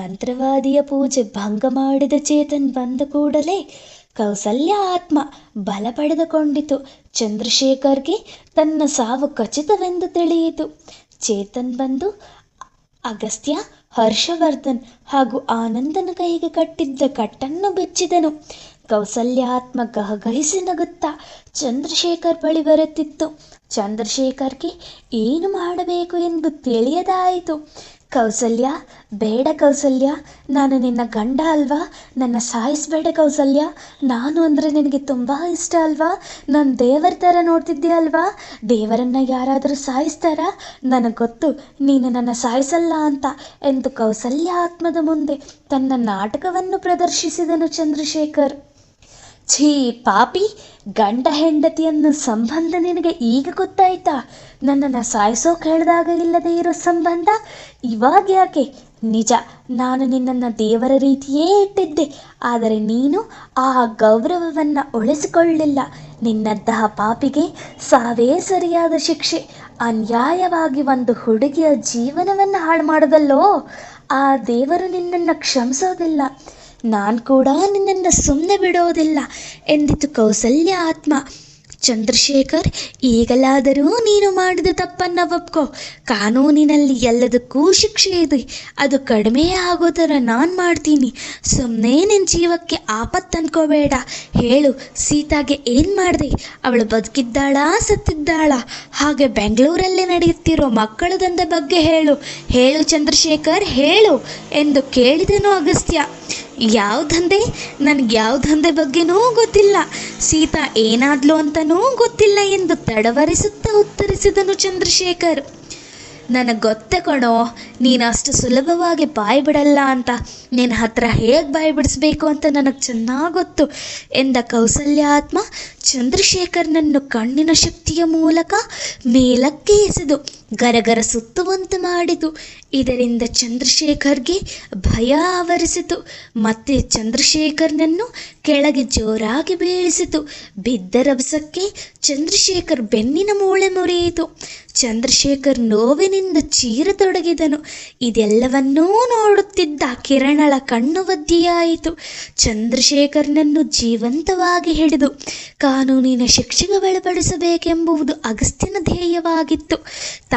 ಮಂತ್ರವಾದಿಯ ಪೂಜೆ ಭಂಗ ಮಾಡಿದ ಚೇತನ್ ಬಂದ ಕೂಡಲೇ ಕೌಸಲ್ಯ ಆತ್ಮ ಬಲ ಪಡೆದುಕೊಂಡಿತು. ಚಂದ್ರಶೇಖರ್ಗೆ ತನ್ನ ಸಾವು ಖಚಿತವೆಂದು ತಿಳಿಯಿತು. ಚೇತನ್ ಬಂದು ಅಗಸ್ತ್ಯ, ಹರ್ಷವರ್ಧನ್ ಹಾಗೂ ಆನಂದನ ಕೈಗೆ ಕಟ್ಟಿದ್ದ ಕಟ್ಟನ್ನು ಬಿಚ್ಚಿದನು. ಕೌಸಲ್ಯಾತ್ಮ ಗಹಗಹಿಸಿ ನಗುತ್ತಾ ಚಂದ್ರಶೇಖರ್ ಬಳಿ ಬರುತ್ತಿತ್ತು. ಚಂದ್ರಶೇಖರ್ಗೆ ಏನು ಮಾಡಬೇಕು ಎಂದು ತಿಳಿಯದಾಯಿತು. ಕೌಸಲ್ಯ, ಬೇಡ ಕೌಸಲ್ಯ, ನಾನು ನಿನ್ನ ಗಂಡ ಅಲ್ವಾ? ನನ್ನ ಸಾಯಿಸಬೇಡ ಕೌಸಲ್ಯ, ನಾನು ಅಂದರೆ ನಿನಗೆ ತುಂಬ ಇಷ್ಟ ಅಲ್ವಾ? ನಾನು ದೇವರ ಥರ ನೋಡ್ತಿದ್ದೆ ಅಲ್ವಾ? ದೇವರನ್ನು ಯಾರಾದರೂ ಸಾಯಿಸ್ತಾರಾ? ನನಗೆ ಗೊತ್ತು, ನೀನು ನನ್ನ ಸಾಯಿಸಲ್ಲ ಅಂತ ಎಂದು ಕೌಸಲ್ಯ ಆತ್ಮದ ಮುಂದೆ ತನ್ನ ನಾಟಕವನ್ನು ಪ್ರದರ್ಶಿಸಿದನು ಚಂದ್ರಶೇಖರ್. ಛೀ ಪಾಪಿ, ಗಂಡ ಹೆಂಡತಿಯನ್ನು ಸಂಬಂಧ ನಿನಗೆ ಈಗ ಗೊತ್ತಾಯ್ತಾ? ನನ್ನನ್ನು ಸಾಯಿಸೋ ಕೇಳ್ದಾಗ ಇಲ್ಲದೆ ಇರೋ ಸಂಬಂಧ? ಇವಾಗ ಯಾಕೆ? ನಿಜ, ನಾನು ನಿನ್ನನ್ನು ದೇವರ ರೀತಿಯೇ ಇಟ್ಟಿದ್ದೆ, ಆದರೆ ನೀನು ಆ ಗೌರವವನ್ನು ಉಳಿಸಿಕೊಳ್ಳಿಲ್ಲ. ನಿನ್ನಂತಹ ಪಾಪಿಗೆ ಸಾವೇ ಸರಿಯಾದ ಶಿಕ್ಷೆ, ಅನ್ಯಾಯವಾಗಿ ಒಂದು ಹುಡುಗಿಯ ಜೀವನವನ್ನು ಹಾಳು ಮಾಡೋದಲ್ಲೋ? ಆ ದೇವರು ನಿನ್ನನ್ನು ಕ್ಷಮಿಸೋದಿಲ್ಲ. ನಾನು ಕೂಡ ನಿನ್ನನ್ನು ಸುಮ್ಮನೆ ಬಿಡೋದಿಲ್ಲ ಎಂದಿತು ಕೌಸಲ್ಯ ಆತ್ಮ. ಚಂದ್ರಶೇಖರ್, ಈಗಲಾದರೂ ನೀನು ಮಾಡಿದ ತಪ್ಪನ್ನು ಒಪ್ಕೋ. ಕಾನೂನಿನಲ್ಲಿ ಎಲ್ಲದಕ್ಕೂ ಶಿಕ್ಷೆ ಇದೆ. ಅದು ಕಡಿಮೆ ಆಗೋ ಥರ ನಾನು ಮಾಡ್ತೀನಿ. ಸುಮ್ಮನೆ ನಿನ್ನ ಜೀವಕ್ಕೆ ಆಪತ್ತು ಅನ್ಕೋಬೇಡ. ಹೇಳು, ಸೀತಾಗೆ ಏನು ಮಾಡಿದೆ? ಅವಳು ಬದುಕಿದ್ದಾಳಾ, ಸತ್ತಿದ್ದಾಳಾ? ಹಾಗೆ ಬೆಂಗಳೂರಲ್ಲಿ ನಡೆಯುತ್ತಿರೋ ಮಕ್ಕಳ ಬಗ್ಗೆ ಹೇಳು. ಹೇಳು ಚಂದ್ರಶೇಖರ್, ಹೇಳು ಎಂದು ಕೇಳಿದನು ಅಗಸ್ತ್ಯ. ಯಾವ ದಂಧೆ? ನನಗೆ ಯಾವ ದಂಧೆ ಬಗ್ಗೆನೂ ಗೊತ್ತಿಲ್ಲ. ಸೀತಾ ಏನಾದ್ಲು ಅಂತನೂ ಗೊತ್ತಿಲ್ಲ ಎಂದು ತಡವರಿಸುತ್ತಾ ಉತ್ತರಿಸಿದನು ಚಂದ್ರಶೇಖರ್. ನನಗೆ ಗೊತ್ತೆ ಕಣೋ, ನೀನು ಅಷ್ಟು ಸುಲಭವಾಗಿ ಬಾಯಿ ಬಿಡಲ್ಲ ಅಂತ. ನಿನ್ನ ಹತ್ರ ಹೇಗೆ ಬಾಯಿ ಬಿಡಿಸ್ಬೇಕು ಅಂತ ನನಗೆ ಚೆನ್ನಾಗಿ ಗೊತ್ತು ಎಂದ ಕೌಸಲ್ಯಾತ್ಮ ಚಂದ್ರಶೇಖರ್ನನ್ನು ಕಣ್ಣಿನ ಶಕ್ತಿಯ ಮೂಲಕ ಮೇಲಕ್ಕೆ ಎಸೆದು ಗರಗರ ಸುತ್ತುವಂತೆ ಮಾಡಿತು. ಇದರಿಂದ ಚಂದ್ರಶೇಖರ್ಗೆ ಭಯ ಆವರಿಸಿತು. ಮತ್ತೆ ಚಂದ್ರಶೇಖರ್ನನ್ನು ಕೆಳಗೆ ಜೋರಾಗಿ ಬೀಳಿಸಿತು. ಬಿದ್ದ ರಭಸಕ್ಕೆ ಚಂದ್ರಶೇಖರ್ ಬೆನ್ನಿನ ಮೂಳೆ ಮುರಿಯಿತು. ಚಂದ್ರಶೇಖರ್ ನೋವಿನಿಂದ ಚೀರತೊಡಗಿದನು ಇದೆಲ್ಲವನ್ನೂ ನೋಡುತ್ತಿದ್ದ ಕಿರಣಳ ಕಣ್ಣು ಒದ್ದಿಯಾಯಿತು ಚಂದ್ರಶೇಖರ್ನನ್ನು ಜೀವಂತವಾಗಿ ಹಿಡಿದು ಕಾನೂನಿನ ಶಿಕ್ಷೆಗೆ ಒಳಪಡಿಸಬೇಕೆಂಬುವುದು ಅಗಸ್ತ್ಯನ ಧ್ಯೇಯವಾಗಿತ್ತು.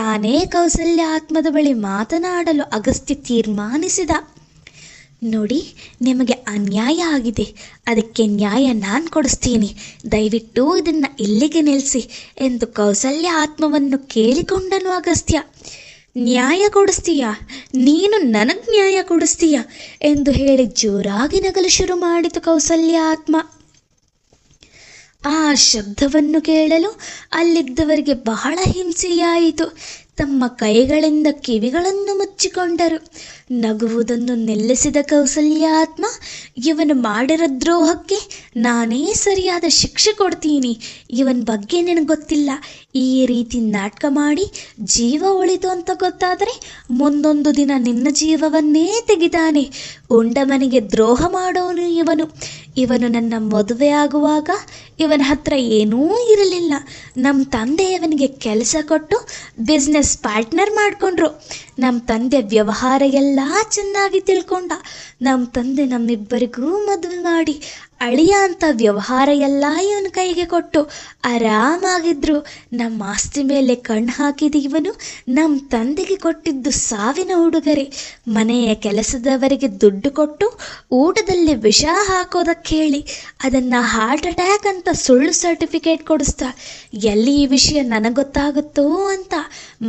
ತಾನೇ ಕೌಸಲ್ಯ ಆತ್ಮದ ಬಳಿ ಮಾತನಾಡಲು ಅಗಸ್ತ್ಯ ತೀರ್ಮಾನಿಸಿದ. ನೋಡಿ, ನಿಮಗೆ ಅನ್ಯಾಯ ಆಗಿದೆ. ಅದಕ್ಕೆ ನ್ಯಾಯ ನಾನು ಕೊಡಿಸ್ತೀನಿ. ದಯವಿಟ್ಟು ಇದನ್ನು ಇಲ್ಲಿಗೆ ನಿಲ್ಲಿಸಿ ಎಂದು ಕೌಸಲ್ಯ ಆತ್ಮವನ್ನು ಕೇಳಿಕೊಂಡನು ಅಗಸ್ತ್ಯ. ನ್ಯಾಯ ಕೊಡಿಸ್ತೀಯಾ? ನೀನು ನನಗೆ ನ್ಯಾಯ ಕೊಡಿಸ್ತೀಯಾ? ಎಂದು ಹೇಳಿ ಜೋರಾಗಿ ನಗಲು ಶುರು ಮಾಡಿತು ಕೌಸಲ್ಯ ಆತ್ಮ ಆ ಶಬ್ದವನ್ನು ಕೇಳಲು ಅಲ್ಲಿದ್ದವರಿಗೆ ಬಹಳ ಹಿಂಸೆಯಾಯಿತು. ತಮ್ಮ ಕೈಗಳಿಂದ ಕಿವಿಗಳನ್ನು ಮುಚ್ಚಿಕೊಂಡರು. ನಗುವುದನ್ನು ನಿಲ್ಲಿಸಿದ ಕೌಸಲ್ಯಾತ್ಮ, ಇವನು ಮಾಡಿರ ದ್ರೋಹಕ್ಕೆ ನಾನೇ ಸರಿಯಾದ ಶಿಕ್ಷೆ ಕೊಡ್ತೀನಿ. ಇವನ ಬಗ್ಗೆ ನಿನಗೆ ಗೊತ್ತಿಲ್ಲ. ಈ ರೀತಿ ನಾಟಕ ಮಾಡಿ ಜೀವ ಉಳಿತು ಅಂತ ಗೊತ್ತಾದರೆ ಮುಂದೊಂದು ದಿನ ನಿನ್ನ ಜೀವವನ್ನೇ ತೆಗಿತಾನೆ. ಉಂಡ ದ್ರೋಹ ಮಾಡೋನು ಇವನು. ಇವನು ನನ್ನ ಮದುವೆ ಆಗುವಾಗ ಇವನ ಹತ್ರ ಏನೂ ಇರಲಿಲ್ಲ. ನಮ್ಮ ತಂದೆ ಇವನಿಗೆ ಕೆಲಸ ಕೊಟ್ಟು ಬಿಸ್ನೆಸ್ ಪಾರ್ಟ್ನರ್ ಮಾಡಿಕೊಂಡ್ರು. ನಮ್ಮ ತಂದೆ ವ್ಯವಹಾರ ಎಲ್ಲ ಚೆನ್ನಾಗಿ ತಿಳ್ಕೊಂಡ. ನಮ್ಮ ತಂದೆ ನಮ್ಮಿಬ್ಬರಿಗೂ ಮದುವೆ ಮಾಡಿ. ಅಳಿಯ ಅಂತ ವ್ಯವಹಾರ ಎಲ್ಲ ಇವನ ಕೈಗೆ ಕೊಟ್ಟು ಆರಾಮಾಗಿದ್ರು. ನಮ್ಮ ಆಸ್ತಿ ಮೇಲೆ ಕಣ್ಣು ಹಾಕಿದ ಇವನು ನಮ್ಮ ತಂದೆಗೆ ಕೊಟ್ಟಿದ್ದು ಸಾವಿನ ಉಡುಗೊರೆ. ಮನೆಯ ಕೆಲಸದವರಿಗೆ ದುಡ್ಡು ಕೊಟ್ಟು ಊಟದಲ್ಲಿ ವಿಷ ಹಾಕೋದಕ್ಕೆ ಹೇಳಿ ಅದನ್ನು ಹಾರ್ಟ್ ಅಟ್ಯಾಕ್ ಅಂತ ಸುಳ್ಳು ಸರ್ಟಿಫಿಕೇಟ್ ಕೊಡಿಸ್ತಾ, ಎಲ್ಲಿ ಈ ವಿಷಯ ನನಗೆ ಗೊತ್ತಾಗುತ್ತೋ ಅಂತ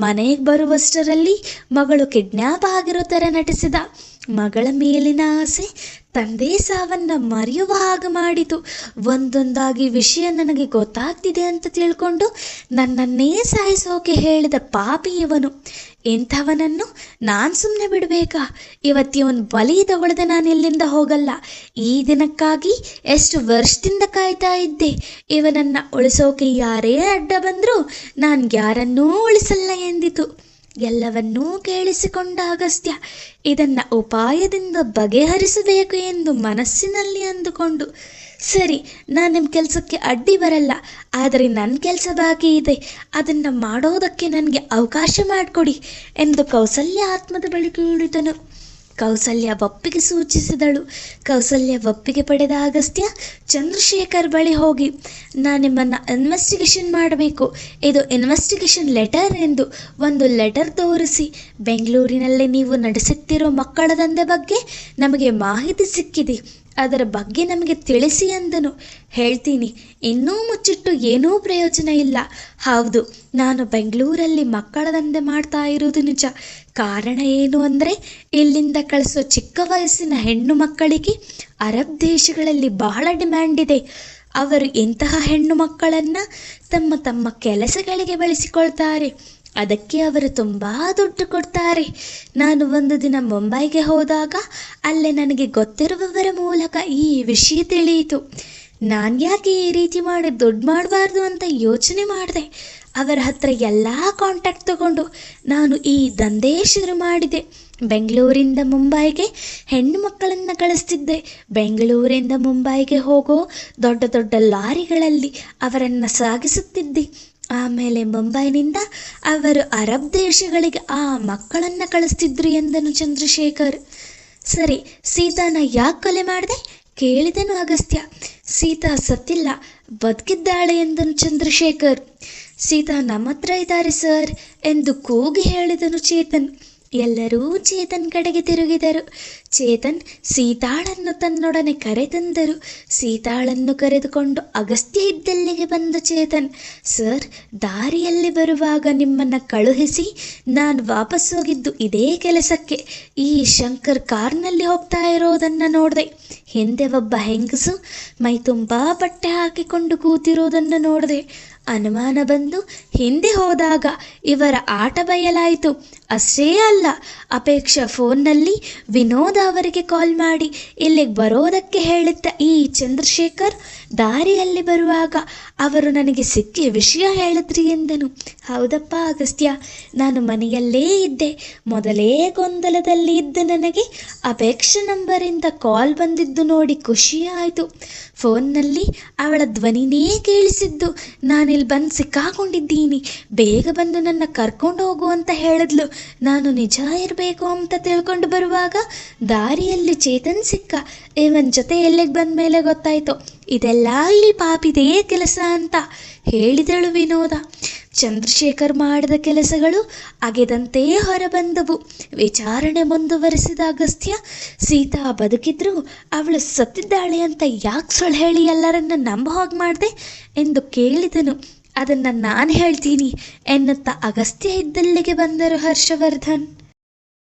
ಮನೆಗೆ ಬರುವಷ್ಟರಲ್ಲಿ ಮಗಳು ಕಿಡ್ನ್ಯಾಪ್ ಆಗಿರೋ ಥರ ನಟಿಸಿದ. ಮಗಳ ಮೇಲಿನ ಆಸೆ ತಂದೆ ಸಾವನ್ನ ಮರೆಯುವ ಹಾಗೆ ಮಾಡಿತು. ಒಂದೊಂದಾಗಿ ವಿಷಯ ನನಗೆ ಗೊತ್ತಾಗ್ತಿದೆ ಅಂತ ತಿಳ್ಕೊಂಡು ನನ್ನನ್ನೇ ಸಾಯಿಸೋಕೆ ಹೇಳಿದ ಪಾಪಿ ಇವನು ಇಂಥವನನ್ನು ನಾನು ಸುಮ್ಮನೆ ಬಿಡಬೇಕಾ? ಇವತ್ತಿವನ್ ಬಲಿ ತಗೊಳ್ಳದೆ ನಾನು ಇಲ್ಲಿಂದ ಹೋಗಲ್ಲ. ಈ ದಿನಕ್ಕಾಗಿ ಎಷ್ಟು ವರ್ಷದಿಂದ ಕಾಯ್ತಾ ಇದ್ದೆ. ಇವನನ್ನು ಉಳಿಸೋಕೆ ಯಾರೇ ಅಡ್ಡ ಬಂದರೂ ನಾನು ಯಾರನ್ನೂ ಉಳಿಸಲ್ಲ ಎಂದಿತು. ಎಲ್ಲವನ್ನೂ ಕೇಳಿಸಿಕೊಂಡ ಅಗಸ್ತ್ಯ, ಇದನ್ನು ಉಪಾಯದಿಂದ ಬಗೆಹರಿಸಬೇಕು ಎಂದು ಮನಸ್ಸಿನಲ್ಲಿ ಅಂದುಕೊಂಡು, ಸರಿ, ನಾನು ನಿಮ್ಮ ಕೆಲಸಕ್ಕೆ ಅಡ್ಡಿ ಬರಲ್ಲ, ಆದರೆ ನನ್ನ ಕೆಲಸ ಬಾಕಿ ಇದೆ, ಅದನ್ನು ಮಾಡೋದಕ್ಕೆ ನನಗೆ ಅವಕಾಶ ಮಾಡಿಕೊಡಿ, ಎಂದು ಕೌಸಲ್ಯ ಆತ್ಮದ ಬಳಿ ಕೇಳಿದನು. ಕೌಸಲ್ಯ ಒಪ್ಪಿಗೆ ಸೂಚಿಸಿದಳು. ಕೌಸಲ್ಯ ಒಪ್ಪಿಗೆ ಪಡೆದ ಅಗಸ್ತ್ಯ ಚಂದ್ರಶೇಖರ್ ಬಳಿ ಹೋಗಿ ನಾನು ನಿಮ್ಮನ್ನು ಇನ್ವೆಸ್ಟಿಗೇಷನ್ ಮಾಡಬೇಕು. ಇದು ಇನ್ವೆಸ್ಟಿಗೇಷನ್ ಲೆಟರ್ ಎಂದು ಒಂದು ಲೆಟರ್ ತೋರಿಸಿ. ಬೆಂಗಳೂರಿನಲ್ಲಿ ನೀವು ನಡೆಸುತ್ತಿರೋ ಮಕ್ಕಳ ದಂಧೆ ಬಗ್ಗೆ ನಮಗೆ ಮಾಹಿತಿ ಸಿಕ್ಕಿದೆ. ಅದರ ಬಗ್ಗೆ ನಮಗೆ ತಿಳಿಸಿ ಅಂದನು. ಹೇಳ್ತೀನಿ, ಇನ್ನೂ ಮುಚ್ಚಿಟ್ಟು ಏನೂ ಪ್ರಯೋಜನ ಇಲ್ಲ. ಹೌದು, ನಾನು ಬೆಂಗಳೂರಲ್ಲಿ ಮಕ್ಕಳ ದಂಧೆ ಮಾಡ್ತಾ ಇರೋದು ನಿಜ. ಕಾರಣ ಏನು ಅಂದರೆ ಇಲ್ಲಿಂದ ಕಳಿಸೋ ಚಿಕ್ಕ ವಯಸ್ಸಿನ ಹೆಣ್ಣು ಮಕ್ಕಳಿಗೆ ಅರಬ್ ದೇಶಗಳಲ್ಲಿ ಬಹಳ ಡಿಮ್ಯಾಂಡ್ ಇದೆ. ಅವರು ಇಂತಹ ಹೆಣ್ಣು ಮಕ್ಕಳನ್ನು ತಮ್ಮ ತಮ್ಮ ಕೆಲಸಗಳಿಗೆ ಬಳಸಿಕೊಳ್ತಾರೆ. ಅದಕ್ಕೆ ಅವರು ತುಂಬ ದುಡ್ಡು ಕೊಡ್ತಾರೆ. ನಾನು ಒಂದು ದಿನ ಮುಂಬೈಗೆ ಹೋದಾಗ ಅಲ್ಲೇ ನನಗೆ ಗೊತ್ತಿರುವವರ ಮೂಲಕ ಈ ವಿಷಯ ತಿಳಿಯಿತು. ನಾನು ಯಾಕೆ ಈ ರೀತಿ ಮಾಡಿ ದುಡ್ಡು ಮಾಡಬಾರ್ದು ಅಂತ ಯೋಚನೆ ಮಾಡಿದೆ. ಅವರ ಹತ್ರ ಎಲ್ಲ ಕಾಂಟ್ಯಾಕ್ಟ್ ತಗೊಂಡು ನಾನು ಈ ದಂಧೆ ಶುರು ಮಾಡಿದೆ. ಬೆಂಗಳೂರಿಂದ ಮುಂಬೈಗೆ ಹೆಣ್ಣು ಮಕ್ಕಳನ್ನು ಕಳಿಸ್ತಿದ್ದೆ. ಬೆಂಗಳೂರಿಂದ ಮುಂಬೈಗೆ ಹೋಗೋ ದೊಡ್ಡ ದೊಡ್ಡ ಲಾರಿಗಳಲ್ಲಿ ಅವರನ್ನು ಸಾಗಿಸುತ್ತಿದ್ದೆ. ಆಮೇಲೆ ಮುಂಬೈನಿಂದ ಅವರು ಅರಬ್ ದೇಶಗಳಿಗೆ ಆ ಮಕ್ಕಳನ್ನು ಕಳಿಸ್ತಿದ್ರು ಎಂದನು ಚಂದ್ರಶೇಖರ್. ಸರಿ, ಸೀತಾನ ಯಾಕೆ ಕೊಲೆ ಮಾಡಿದೆ? ಕೇಳಿದನು ಅಗಸ್ತ್ಯ. ಸೀತಾ ಸತ್ತಿಲ್ಲ. ಬದುಕಿದ್ದಾಳೆ ಎಂದನು ಚಂದ್ರಶೇಖರ್. ಸೀತಾ ನಮ್ಮ ಹತ್ರ ಇದ್ದಾರೆ ಸರ್ ಎಂದು ಕೂಗಿ ಹೇಳಿದನು ಚೇತನ್. ಎಲ್ಲರೂ ಚೇತನ್ ಕಡೆಗೆ ತಿರುಗಿದರು. ಚೇತನ್ ಸೀತಾಳನ್ನು ತನ್ನೊಡನೆ ಕರೆತಂದರು. ಸೀತಾಳನ್ನು ಕರೆದುಕೊಂಡು ಅಗಸ್ತ್ಯ ಇದ್ದಲ್ಲಿಗೆ ಬಂದ ಚೇತನ್, ಸರ್, ದಾರಿಯಲ್ಲಿ ಬರುವಾಗ ನಿಮ್ಮನ್ನು ಕಳುಹಿಸಿ ನಾನು ವಾಪಸ್ ಹೋಗಿದ್ದು ಇದೇ ಕೆಲಸಕ್ಕೆ. ಈ ಶಂಕರ್ ಕಾರ್ನಲ್ಲಿ ಹೋಗ್ತಾ ಇರೋದನ್ನು ನೋಡಿದೆ. ಹಿಂದೆ ಒಬ್ಬ ಹೆಂಗಸು ಮೈ ತುಂಬ ಬಟ್ಟೆ ಹಾಕಿಕೊಂಡು ಕೂತಿರೋದನ್ನು ನೋಡಿದೆ. ಅನುಮಾನ ಬಂದು ಹಿಂದೆ ಹೋದಾಗ ಇವರ ಆಟ ಬಯಲಾಯಿತು ಅಷ್ಟೇ ಅಲ್ಲ, ಅಪೇಕ್ಷಾ ಫೋನ್ನಲ್ಲಿ ವಿನೋದ್ ಅವರಿಗೆ ಕಾಲ್ ಮಾಡಿ ಇಲ್ಲಿಗೆ ಬರೋದಕ್ಕೆ ಹೇಳಿದ್ದ ಈ ಚಂದ್ರಶೇಖರ್ ದಾರಿಯಲ್ಲಿ ಬರುವಾಗ ಅವರು ನನಗೆ ಸಿಕ್ಕಿ ವಿಷಯ ಹೇಳಿದ್ರಿ ಎಂದನು. ಹೌದಪ್ಪ ಅಗಸ್ತ್ಯ, ನಾನು ಮನೆಯಲ್ಲೇ ಇದ್ದೆ. ಮೊದಲೇ ಗೊಂದಲದಲ್ಲಿ ಇದ್ದ ನನಗೆ ಅಪೇಕ್ಷೆ ನಂಬರಿಂದ ಕಾಲ್ ಬಂದಿದ್ದು ನೋಡಿ ಖುಷಿ ಆಯಿತು. ಫೋನ್ನಲ್ಲಿ ಅವಳ ಧ್ವನಿನೇ ಕೇಳಿಸಿದ್ದು, ನಾನಿಲ್ಲಿ ಬಂದು ಸಿಕ್ಕಾಕೊಂಡಿದ್ದೀನಿ. ಬೇಗ ಬಂದು ನನ್ನ ಕರ್ಕೊಂಡು ಹೋಗು ಅಂತ ಹೇಳಿದ್ಲು. ನಾನು ನಿಜ ಇರಬೇಕು ಅಂತ ತಿಳ್ಕೊಂಡು ಬರುವಾಗ ದಾರಿಯಲ್ಲಿ ಚೇತನ್ ಸಿಕ್ಕ. ಇವನ್ ಜೊತೆ ಎಲ್ಲಿಗೆ ಬಂದ ಮೇಲೆ ಗೊತ್ತಾಯ್ತು? ಇದೆಲ್ಲ ಇಲ್ಲಿ ಪಾಪಿದೆಯೇ ಕೆಲಸ ಅಂತ ಹೇಳಿದಳು ವಿನೋದ. ಚಂದ್ರಶೇಖರ್ ಮಾಡಿದ ಕೆಲಸಗಳು ಅಗೆದಂತೆ ಹೊರಬಂದವು. ವಿಚಾರಣೆ ಮುಂದುವರೆಸಿದ ಅಗಸ್ತ್ಯ, ಸೀತಾ ಬದುಕಿದ್ರು, ಅವಳು ಸತ್ತಿದ್ದಾಳೆ ಅಂತ ಯಾಕೆ ಸುಳ್ಳು ಹೇಳಿ ಎಲ್ಲರನ್ನ ನಂಬ ಹೋಗಿ ಮಾಡಿದೆ ಎಂದು ಕೇಳಿದನು. ಅದನ್ನು ನಾನು ಹೇಳ್ತೀನಿ ಎನ್ನುತ್ತಾ ಅಗಸ್ತ್ಯ ಇದ್ದಲ್ಲಿಗೆ ಬಂದರು ಹರ್ಷವರ್ಧನ್.